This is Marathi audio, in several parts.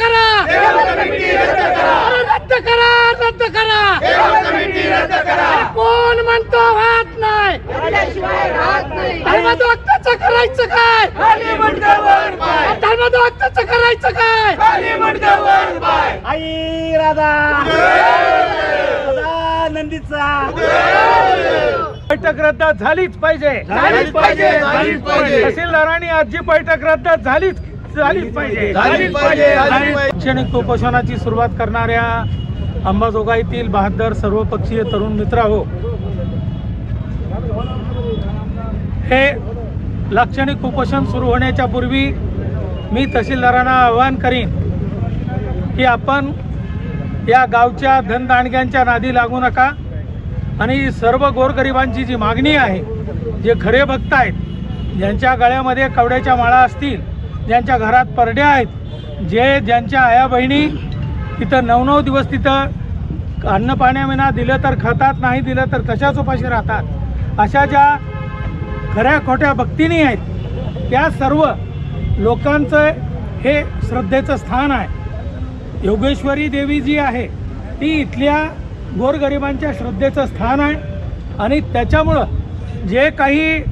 करा. रद्द करा रद्द करा. कोण म्हणतो नाही? धर्मदोक्ताचं करायचं काय? धर्मदोक्ताचं करायचं काय? आई राधा. राधा नंदीचा. बैठक रद्द झालीच पाहिजे. झालीच पाहिजे, झालीच पाहिजे. तहसीलदारांनी आजची बैठक रद्द झालीच शैक्षणिक कुपोषणाची सुरुवात करणाऱ्या अंबाजोगाईतील बहादर सर्वपक्षीय तरुण मित्र हो हे लाक्षणिक कुपोषण सुरू होण्याच्या पूर्वी मी तहसीलदारांना आवाहन करीन की आपण या गावच्या धनदांडग्यांच्या नादी लागू नका आणि सर्व गोरगरिबांची जी मागणी आहे जे खरे भक्त आहेत ज्यांच्या गळ्यामध्ये कवड्याच्या माळा असतील ज्यांच्या घरात परड्या आहेत जे ज्यांच्या आया बहिणी तिथं नऊ नऊ दिवस तिथं अन्न पाण्याविना दिलं तर खातात नाही दिलं तर तशाच उपाशी राहतात. अशा ज्या खऱ्या खोट्या भक्तीनी आहेत त्या सर्व लोकांचं हे श्रद्धेचं स्थान आहे. योगेश्वरी देवी जी आहे ती इथल्या गोरगरिबांच्या श्रद्धेचं स्थान आहे आणि त्याच्यामुळं जे काही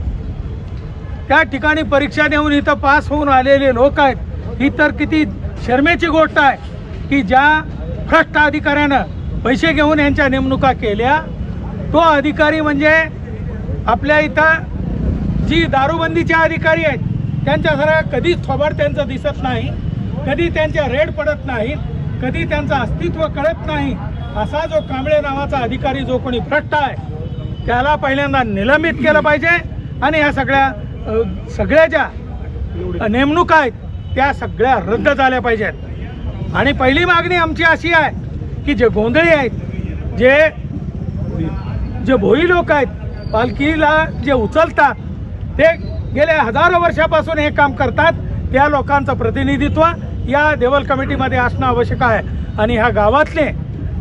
त्या ठिकाणी परीक्षा देऊन इथं पास होऊन आलेले लोक आहेत. ही तर किती शर्मेची गोष्ट आहे की ज्या भ्रष्ट अधिकाऱ्यानं पैसे घेऊन यांच्या नेमणुका केल्या तो अधिकारी म्हणजे आपल्या इथं जी दारूबंदीचे अधिकारी आहेत त्यांच्या जरा कधीच थोबाड त्यांचं दिसत नाही कधी त्यांच्या रेड पडत नाहीत कधी त्यांचं अस्तित्व कळत नाही असा जो कांबळे नावाचा अधिकारी जो कोणी भ्रष्ट आहे त्याला पहिल्यांदा निलंबित केलं पाहिजे आणि ह्या सगळ्या सगळ्या ज्या नेमणूक आहेत त्या सगळ्या रद्द झाल्या पाहिजेत. आणि पहिली मागणी आमची अशी आहे की जे गोंधळी आहेत जे जे भोई लोक आहेत पालखीला जे उचलतात ते गेल्या हजारो वर्षापासून हे काम करतात त्या लोकांचं प्रतिनिधित्व या देवल कमिटीमध्ये असणं आवश्यक आहे. आणि ह्या गावातले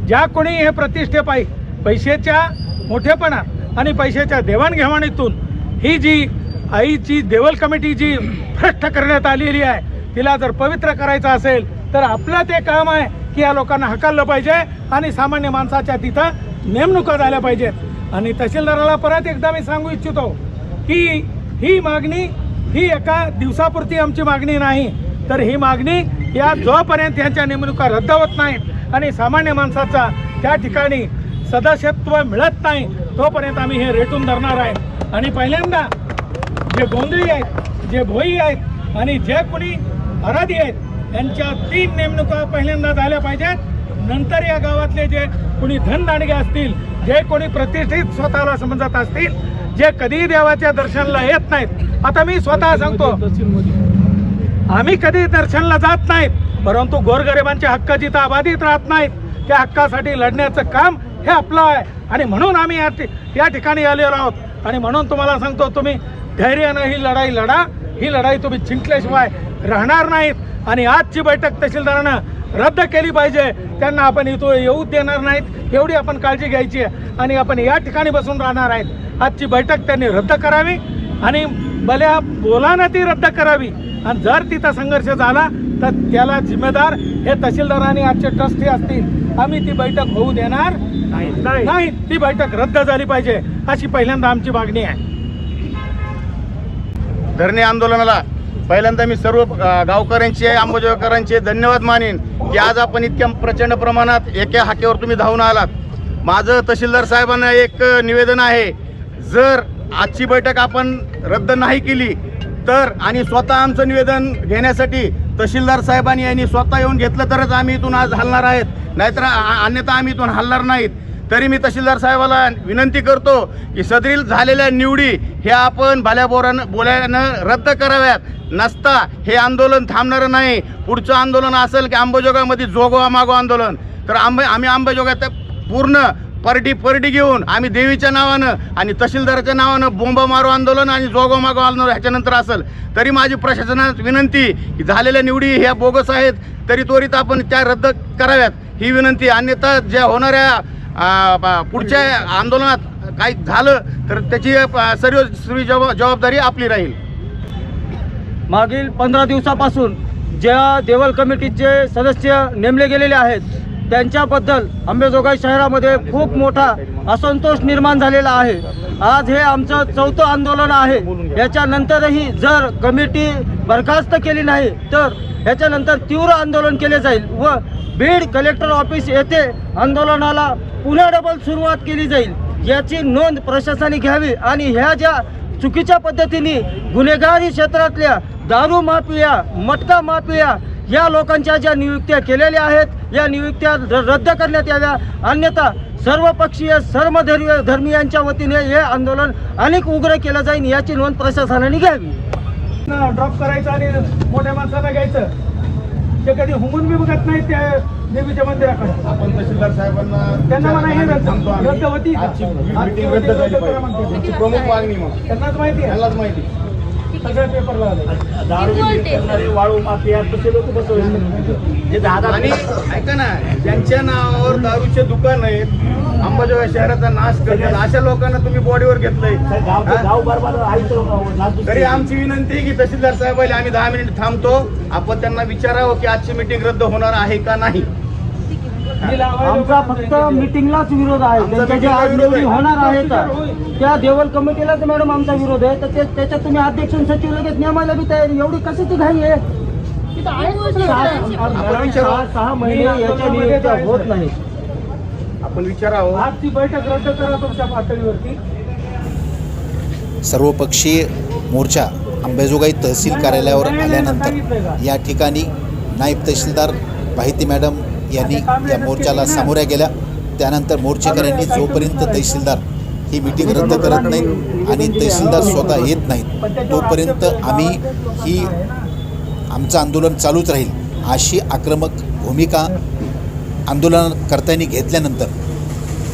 ज्या कोणी हे प्रतिष्ठेपायी पैशाच्या मोठेपणा आणि पैशाच्या देवाणघेवाणीतून ही जी आईची देवल कमिटी जी भ्रष्ट करण्यात आलेली आहे तिला जर पवित्र करायचं असेल तर आपलं ते काम आहे की या लोकांना हकाललं पाहिजे आणि सामान्य माणसाच्या तिथं नेमणुका झाल्या पाहिजेत. आणि तहसीलदाराला परत एकदा मी सांगू इच्छितो की ही मागणी ही एका दिवसापुरती आमची मागणी नाही तर ही मागणी या जोपर्यंत यांच्या नेमणुका रद्द होत नाहीत आणि सामान्य माणसाचा त्या ठिकाणी सदस्यत्व मिळत नाही तोपर्यंत आम्ही हे रेटून धरणार आहे. आणि पहिल्यांदा जे गोंधळी आहेत जे भोई आहेत आणि जे कोणी हरादी आहेत यांच्या तीन नेमणुका पहिल्यांदा झाल्या पाहिजेत. नंतर या गावातले जे कोणी धनदांडगे असतील जे कोणी प्रतिष्ठित स्वतःला समजत असतील जे कधीही देवाच्या दर्शनाला येत नाहीत. आता मी स्वतः सांगतो आम्ही कधी दर्शनला जात नाहीत परंतु गोरगरिबांचे हक्क जिथं अबाधित राहत नाहीत. त्या हक्कासाठी लढण्याचं काम हे आपलं आहे. आणि म्हणून आम्ही या या ठिकाणी आलेलो आहोत. आणि म्हणून तुम्हाला सांगतो तुम्ही धैर्यानं ही लढाई लढा. ही लढाई तुम्ही जिंकल्याशिवाय राहणार नाहीत. आणि आजची बैठक तहसीलदारानं रद्द केली पाहिजे. त्यांना आपण इथं येऊ देणार नाहीत. एवढी आपण काळजी घ्यायची आहे. आणि आपण या ठिकाणी बसून राहणार आहेत. आजची बैठक त्यांनी रद्द करावी. आणि भल्या बोलानं ती रद्द करावी. आणि जर तिथं संघर्ष झाला तर त्याला जिम्मेदार हे तहसीलदार आणि आजचे ट्रस्टी असतील. आम्ही ती बैठक होऊ देणार नाही. ती बैठक रद्द झाली पाहिजे. अशी पहिल्यांदा आमची मागणी आहे. धरणे आंदोलनाला पहिल्यांदा मी सर्व गावकऱ्यांचे अंबाजोगाईकरांचे धन्यवाद मानेन की आज आपण इतक्या प्रचंड प्रमाणात एका हाकेवर तुम्ही धावून आलात. माझं तहसीलदार साहेबांना एक निवेदन आहे जर आजची बैठक आपण रद्द नाही केली तर आणि स्वतः आमचं निवेदन घेण्यासाठी तहसीलदार साहेबांनी यांनी स्वतः येऊन घेतलं तरच आम्ही इथून आज हलणार आहेत. नाहीतर आ- अन्यथा आम्ही इथून हलणार नाहीत. तरी मी तहसीलदार साहेबाला विनंती करतो की सदरील झालेल्या निवडी हे आपण भल्या बोरानं रद्द कराव्यात. नसता हे आंदोलन थांबणारं नाही. पुढचं आंदोलन असेल की अंबाजोगाईमध्ये जोगो मागो आंदोलन. तर आंबे आम्ही अंबाजोगाईत पूर्ण परडी परडी घेऊन आम्ही देवीच्या नावानं आणि तहसीलदाराच्या नावानं बोंबा मारो आंदोलन आणि जोगो मागो आंदोलन ह्याच्यानंतर असेल. तरी माझी प्रशासनात विनंती की झालेल्या निवडी ह्या बोगस आहेत. तरी त्वरित आपण त्या रद्द कराव्यात. ही विनंती अन्यथा ज्या होणाऱ्या पुढच्या आंदोलनात काही झालं तर त्याची सर्व सर्व जबाब- जबाबदारी आपली राहील. मागील पंधरा दिवसापासून ज्या देवल कमिटीचे सदस्य नेमले गेलेले आहेत त्यांच्याबद्दल अंबेजोगाई शहरामध्ये खूप मोठा असंतोष निर्माण झालेला आहे. आज हे आमचं चौथं आंदोलन आहे. याच्यानंतरही जर कमिटी बरखास्त केली नाही तर याच्यानंतर तीव्र आंदोलन केले जाईल व बीड कलेक्टर ऑफिस येथे आंदोलनाला पुन्हा डबल सुरुवात केली जाईल. याची नोंद प्रशासनाने घ्यावी आणि ह्या ज्या चुकीच्या पद्धतीने गुन्हेगारी क्षेत्रातल्या दारू माफिया मटका माफिया या लोकांच्या ज्या नियुक्त्या केलेल्या आहेत या नियुक्त्या र- रद्द करण्यात याव्या. अन्यथा सर्वपक्षीय सर्व धर्मीय धर्मीयांच्या वतीने हे आंदोलन अनेक उग्र केलं जाईल याची नोंद प्रशासनाने घ्यावी. ड्रॉप करायचं आणि मोठ्या माणसांना घ्यायचं. ते कधी हुमून बी बघत नाही त्या देवीच्या मंदिराकडे. आपण तहसीलदार साहेबांना त्यांना म्हणा हे रद्द- होती प्रमुख मागणी मग. त्यांनाच माहिती आहे. त्यांनाच माहिती सगळ्या पेपरला आलंय. वाळू माफिया तसे लोक बसवले आणि ऐका ना ज्यांच्या नावावर दारूचे दुकान आहेत अंबाजोगाई शहराचा नाश करतात. अशा लोकांना तुम्ही बॉडीवर घेतलंय. हा? गाव बरबाद आयुष्य तरी आमची विनंती आहे की तहसीलदार साहेब आम्ही दहा मिनिट थांबतो. आपण त्यांना विचारावं की आजची मीटिंग रद्द होणार आहे का नाही. आमचा फक्त. मिटिंगलाच विरोध आहे त्यांच्या ज्या आज निवडी आहे. होणार आहेत. त्या देवल कमिटीलाच मॅडम आमचा विरोध आहे तर ते- त्याच्यात तुम्ही अध्यक्ष सचिव लगेच नेमायला बी तयारी एवढी कशाची घाई आहे. सहा सहा महिने याच्या नियुक्त्या होत नाही आपण विचारावं आजची बैठक रद्द करा तुमच्या पातळीवरती सर्वपक्षीय मोर्चा अंबेजोगाई तहसील कार्यालयावर आल्यानंतर या ठिकाणी नायब तहसीलदार माहिती मॅडम यांनी या मोर्चाला सामोऱ्या गेल्या. त्यानंतर मोर्चेकऱ्यांनी जोपर्यंत तहसीलदार ही मीटिंग रद्द करत नाहीत आणि तहसीलदार स्वतः येत नाहीत तोपर्यंत आम्ही ही आमचं आंदोलन चालूच राहील. अशी आक्रमक भूमिका आंदोलनकर्त्यांनी घेतल्यानंतर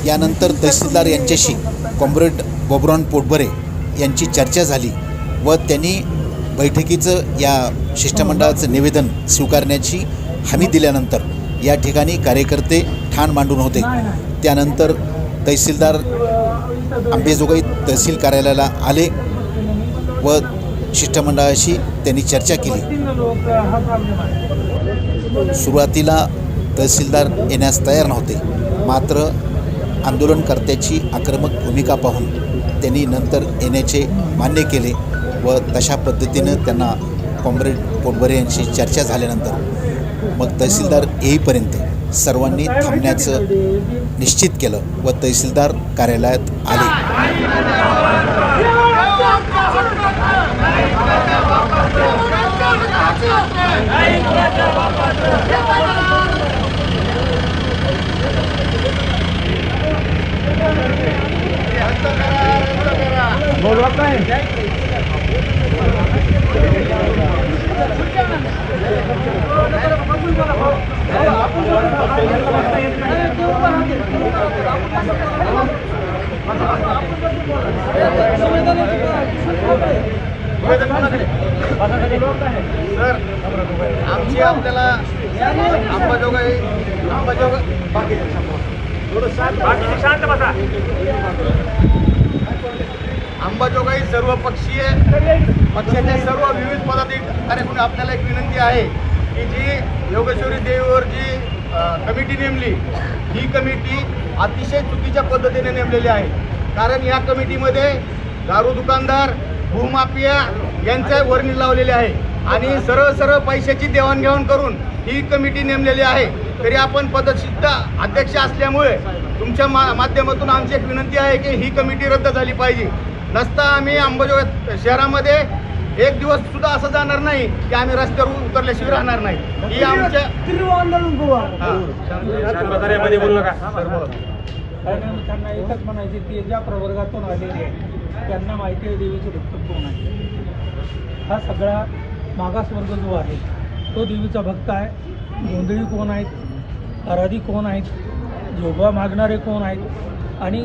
यानंतर तहसीलदार यांच्याशी कॉम्रेड बबरॉन पोटभरे यांची चर्चा झाली व त्यांनी बैठकीचं या शिष्टमंडळाचं निवेदन स्वीकारण्याची हमी दिल्यानंतर या ठिकाणी कार्यकर्ते ठाण मांडून होते. त्यानंतर तहसीलदार आंबेजोगाई तहसील कार्यालयाला आले व शिष्टमंडळाशी त्यांनी चर्चा केली. सुरुवातीला तहसीलदार येण्यास तयार नव्हते. मात्र आंदोलनकर्त्याची आक्रमक भूमिका पाहून त्यांनी नंतर येण्याचे मान्य केले व तशा पद्धतीनं त्यांना कॉम्रेड पोटभरे यांची चर्चा झाल्यानंतर मग तहसीलदार येईपर्यंत सर्वांनी थांबण्याचं निश्चित केलं व तहसीलदार कार्यालयात आले. सर आमची आपल्याला अंबाजोगाई अंबाजोगाई शांत बसा अंबाजोगाई सर्व पक्षीय पक्षाच्या सर्व विविध पदाधिकाऱ्यांकडून आपल्याला एक विनंती आहे की जी योगेश्वरी देवीवर जी कमिटी नेमली ही कमिटी अतिशय चुकीच्या पद्धतीने नेमलेली आहे. कारण या कमिटीमध्ये दारू दुकानदार भूमाफिया यांच्या वर्णी लावलेले आहे. आणि सरळ सरळ पैशाची देवाणघेवाण करून ही कमिटी नेमलेली आहे. तरी आपण पदसिद्ध अध्यक्ष असल्यामुळे तुमच्या मा माध्यमातून आमची एक विनंती आहे की ही कमिटी रद्द झाली पाहिजे. नसता आम्ही अंबाजोगाई शहरामध्ये एक दिवस सुद्धा असं जाणार नाही की आम्ही रस्त्यावर उतरल्याशिवाय राहणार नाही. ही आमच्या हा. मध्ये बोलू नका. कारण त्यांना एकच म्हणायचे ते ज्या प्रवर्गातून आलेले आहेत त्यांना माहिती आहे देवीचे भक्त कोण आहे? हा सगळा मागासवर्ग जो आहे तो देवीचा भक्त आहे. गोंधळी कोण आहेत? अराधी कोण आहेत? जोबा मागणारे कोण आहेत? आणि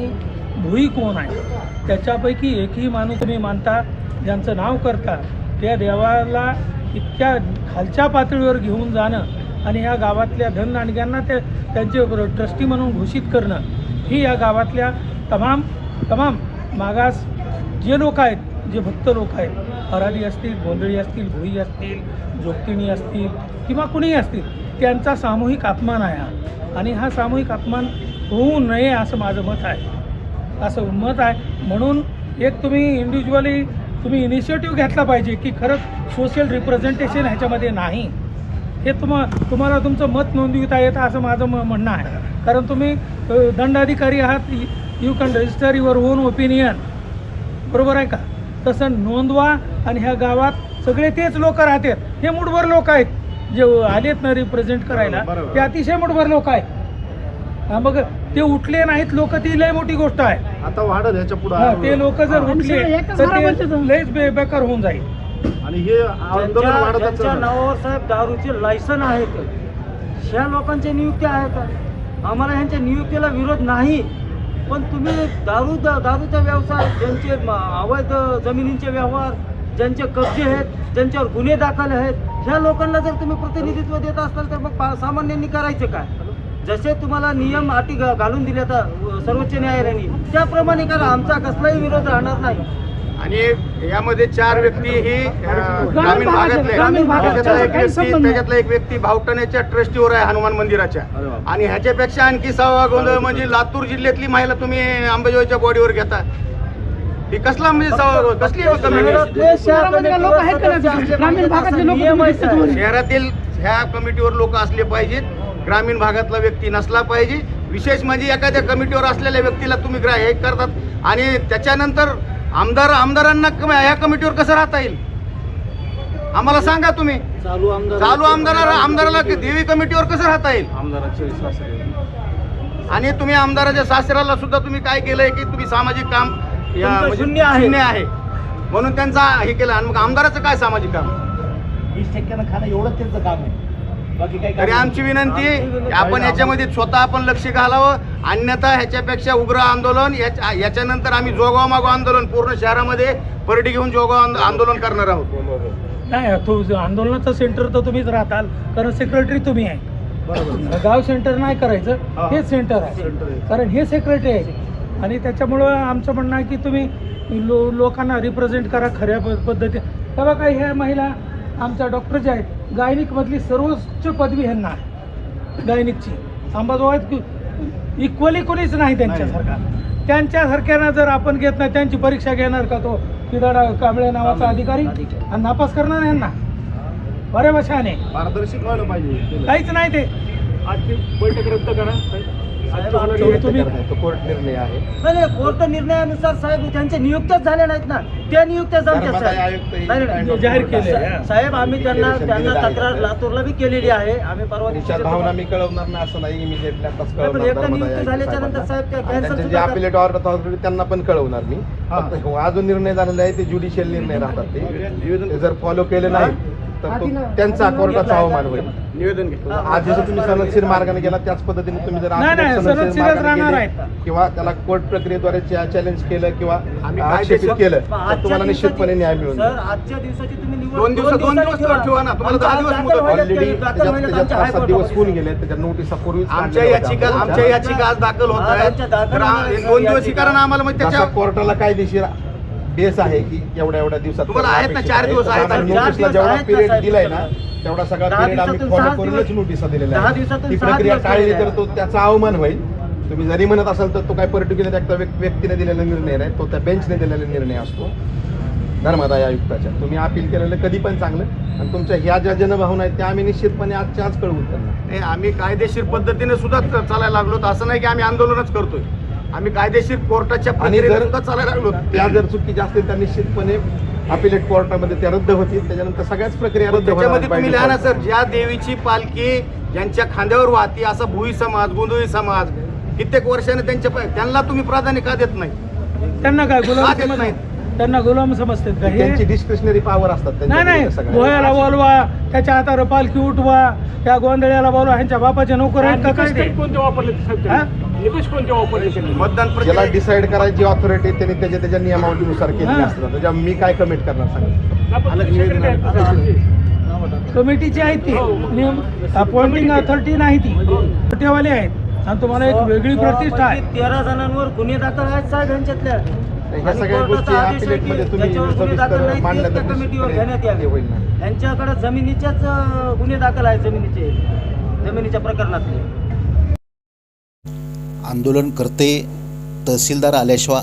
भुई कोण आहे? त्याच्यापैकी एकही माणूस तुम्ही मानता ज्यांचं नाव करता त्या देवाला इतक्या खालच्या पातळीवर घेऊन जाणं आणि ह्या गावातल्या धनदांडग्यांना ते त्यांचे ट्रस्टी म्हणून घोषित करणं ही या गावातल्या तमाम तमाम मागास जे लोक आहेत जे भक्त लोक आहेत हराडी असतील गोंधळी असतील भुई असतील जोगतिणी असतील किंवा कुणीही असतील त्यांचा सामूहिक अपमान आहे हा. आणि हा सामूहिक अपमान होऊ नये असं माझं मत आहे. असं मत आहे. म्हणून एक तुम्ही इंडिव्हिज्युअली तुम्ही इनिशिएटिव्ह घेतला पाहिजे की खरंच सोशल रिप्रेझेंटेशन ह्याच्यामध्ये नाही. हे तुम्हा तुम्हाला तुमचं मत नोंदविता येतं असं माझं म म्हणणं आहे. कारण तुम्ही दंडाधिकारी आहात you can register your own opinion बरोबर आहे का? तसं नोंदवा आणि ह्या गावात सगळे तेच लोक राहतात. हे मुठभर लोक आहेत. जे आलेत ना रिप्रेझेंट करायला. ते अतिशय मुठभर लोक आहेत. मग ते उठले नाहीत लोक ती लय मोठी गोष्ट आहे. आता वाढत ह्याच्या हा, ते लोक जर. उठले तर ते लयच बे- बेकार होऊन जाईल. आणि हे ज्यांच्या ज्यांच्या नावावर साहेब दारूचे लायसन आहेत ह्या लोकांच्या नियुक्त्या आहेत. आम्हाला ह्यांच्या नियुक्तीला विरोध नाही. पण तुम्ही दारू दारूचा व्यवसाय ज्यांचे म- अवैध जमिनींचे व्यवहार ज्यांचे कब्जे आहेत ज्यांच्यावर गुन्हे दाखल आहेत ह्या लोकांना जर तुम्ही प्रतिनिधित्व देत असाल तर मग पा- सामान्यांनी करायचं काय? जसे तुम्हाला नियम अटी घालून दिले तर सर्वोच्च न्यायालयाने. त्याप्रमाणे करा आमचा कसलाही विरोध राहणार नाही. आणि यामध्ये चार व्यक्ती ही ग्रामीण भागातले. त्याच्यातला एक व्यक्ती. त्याच्यातला एक व्यक्ती भावटण्याच्या ट्रस्टीवर आहे हनुमान मंदिराच्या. आणि ह्याच्यापेक्षा आणखी सहावा गोंधळ म्हणजे लातूर जिल्ह्यातली महिला तुम्ही अंबाजोगाईच्या बॉडीवर घेता. ही कसला म्हणजे सहावा? कसली. शहरातील ह्या कमिटीवर लोक असले पाहिजेत. ग्रामीण भागातला व्यक्ती नसला पाहिजे. विशेष म्हणजे एखाद्या कमिटीवर असलेल्या व्यक्तीला तुम्ही ग्रा हे करतात. आणि त्याच्यानंतर आमदार आमदारांना कम- ह्या कमिटीवर कसं राहता येईल? आम्हाला सांगा तुम्ही. चालू आमदार चालू आमदाराला आमदाराला देवी कमिटीवर कसं राहता येईल? आणि तुम्ही आमदाराच्या सासऱ्याला सुद्धा तुम्ही काय केलंय की तुम्ही सामाजिक काम म्हणजे शून्य आहे. शून्य आहे. म्हणून त्यांचा हे केलं. आणि मग आमदाराचं काय सामाजिक काम? वीस टक्क्यानं खाणं एवढंच त्यांचं काम आहे. तरी आमची विनंती आपण याच्यामध्ये स्वतः आपण लक्ष घालावं. अन्यथा ह्याच्यापेक्षा उग्र आंदोलन याच्या- याच्यानंतर आम्ही जोगाव मागो आंदोलन पूर्ण शहरामध्ये. परडी घेऊन जोगाव आंद- आंदोलन करणार आहोत. नाही तो आंदोलनाचं सेंटर तर तुम्हीच राहताल कारण सेक्रेटरी तुम्ही आहे. बरोबर. गाव सेंटर नाही करायचं हा. हेच सेंटर आहे. कारण हे सेक्रेटरी आहे. आणि त्याच्यामुळं आमचं म्हणणं आहे की तुम्ही लो लोकांना रिप्रेझेंट करा खऱ्या प- पद्धती तेव्हा काही ह्या महिला आमच्या डॉक्टर ज्या आहेत गायनिकमधली सर्वोच्च पदवी ह्यांना आहे. गायनिकची. अंबाजोगाईत इक्वली कोणीच नाही त्यांच्यासारखा त्यांच्यासारख्यांना जर आपण घेत नाही त्यांची परीक्षा घेणार का तो किदाडा कांबळे नावाचा अधिकारी? आणि नापास करणार यांना? बऱ्या बशाने. पारदर्शक व्हायला पाहिजे. काहीच नाही ते. आजची बैठक रद्द करा. ऑलरेडी कोर्ट निर्णय आहे. नाही नाही, कोर्ट निर्णयानुसार साहेब त्यांच्या नियुक्त्याच झाल्या नाहीत ना. त्या नियुक्त्याच आमच्या साहेब. ही. जाहीर केले साहेब आम्ही त्यांना त्यांना तक्रार लातूरला बी केलेली आहे. आम्ही परवा दिवशी भावना मी कळवणार नाही असं नाही कळवणार एकदा नियुक्त झाल्याच्यानंतर. साहेब अपिलेट ऑर्डर ऑथॉरिटी त्यांना पण कळवणार मी. हा. जो निर्णय झालेला आहे ते ज्युडिशियल निर्णय राहतात ते. ते जर फॉलो केले नाही तर तो त्यांचा कोर्टाचा अवमान होईल निवेदन घेतो आज जसं तुम्ही सनदशीर मार्गाने गेला त्याच पद्धतीने तुम्ही जर नाही, सनदशीरच राहणार आहेत. किंवा त्याला कोर्ट प्रक्रियेद्वारे चॅलेंज केलं किंवा आम्ही आक्षेपित कायदेशीर- केलं तर तुम्हाला निश्चितपणे न्याय मिळून सर जाईल. आजच्या दिवसाची तुम्ही निवड दोन दिवस- दोन दिवस ठेवा ना. तुम्हाला दहा दिवस मुदत ऑलरेडी त्याच्यात त्याच्यात पाच सात. होऊन गेले त्याच्या नोटिसा आमच्या याचिका. आमच्या याचिका आज दाखल होत आहेत तर आ- दोन दिवस. कारण आम्हाला मग त्याच्या कोर्टाला कायदेशीर बेस आहे की एवढ्या एवढ्या दिवसात तुम्हाला आहेत ना, चार. दिवस आहेत. चार दिवस जेवढा आहेत ना, पिरियड साहेब, दिलाय ना तुम्हाला. तेवढा सगळा दहा पिरियड आम्ही दिवसातून फॉलो सहा करूनच दिवस- नोटिसा दिलेल्या दहा आहेत. दिवसातून ती सहा प्रक्रिया दिवस टाळली तर तो त्याचा अवमान होईल तुम्ही जरी म्हणत असाल तर तो काय पर्टिक्युलर एकटा व्यक्- व्यक्तीने दिलेला निर्णय नाही तो त्या बेंचने दिलेला निर्णय असतो धर्मादाय आयुक्ताच्या तुम्ही अपील केलेलं कधी पण चांगलं आणि तुमच्या ह्या ज्या जनभावना आहेत त्या आम्ही निश्चितपणे आजच्या आज कळवू त्यांना नाही आम्ही कायदेशीर पद्धतीने सुद्धा च- चालायला लागलो असं नाही की आम्ही आंदोलनच करतोय आम्ही कायदेशीर कोर्टाच्या आणि प्रक्रियेने जर सुद्धा चालायला लागलो त्या जर चुकीच्या असतील तर निश्चितपणे अपिलेट कोर्टामध्ये त्या रद्द होतील त्याच्यानंतर सगळ्याच प्रक्रिया रद्द त्याच्यामध्ये तुम्ही लिहा ना सर. ज्या देवीची पालखी ज्यांच्या खांद्यावर वाहती असा भुई समाज गोंधळी समाज कित्येक वर्षाने त्यांच्या त्यांना तुम्ही प्राधान्य का देत नाही त्यांना काय गुलाम देत समज नाहीत? त्यांना गुलाम समजतात का त्यांची हे डिस्क्रिशनरी पॉवर असतात नाही नाही. गोव्याला बोलवा त्याच्या हातावर पालखी उठवा त्या गोंधळ्याला बोलवा ह्यांच्या बापाच्या नोकर आहेत का काय ते? कोणते वापरले हा? मतदान ज्याला प्रक्रिया डिसाईड करायची ऑथॉरिटी त्यांनी त्याच्या त्याच्या नियमावलीनुसार केली हा. असतात त्याच्या मी काय कमिट करणार सांगा. कमिटीची आहे. ती. अपॉइंटिंग अथॉरिटी नाही ती. छोटेवाले आहेत. आणि तुम्हाला एक वेगळी प्रतिष्ठा आहे. तेरा जणांवर गुन्हे दाखल आहेत साहेब यांच्यातल्या ह्या आणि सगळ्या गोष्टी कोर्टाचा आदेश आहे appealate मध्ये की तुम्ही ज्याच्यावर गुन्हे दाखल सविस्तर नाहीत मांडलं तेच त्या तर कमिटीवर निश्चितपणे घेण्यात हे यावे. होईल ना. यांच्याकडे जमिनीच्याच अं, गुन्हे दाखल आहेत जमिनीचे. जमिनीच्या प्रकरणातले. आंदोलनकर्ते तहसीलदार आल्याशिवाय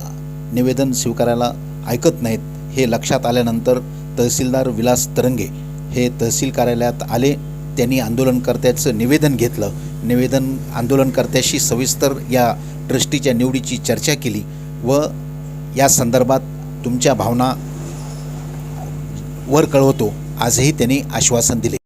निवेदन स्वीकारायला ऐकत नाहीत हे लक्षात आल्यानंतर तहसीलदार विलास तरंगे हे तहसील कार्यालयात आले. त्यांनी आंदोलनकर्त्याचं निवेदन घेतलं. निवेदन आंदोलनकर्त्याशी सविस्तर या ट्रस्टीच्या निवडीची चर्चा केली व या संदर्भात तुमच्या भावना वर कळवतो. आजही त्यांनी आश्वासन दिले.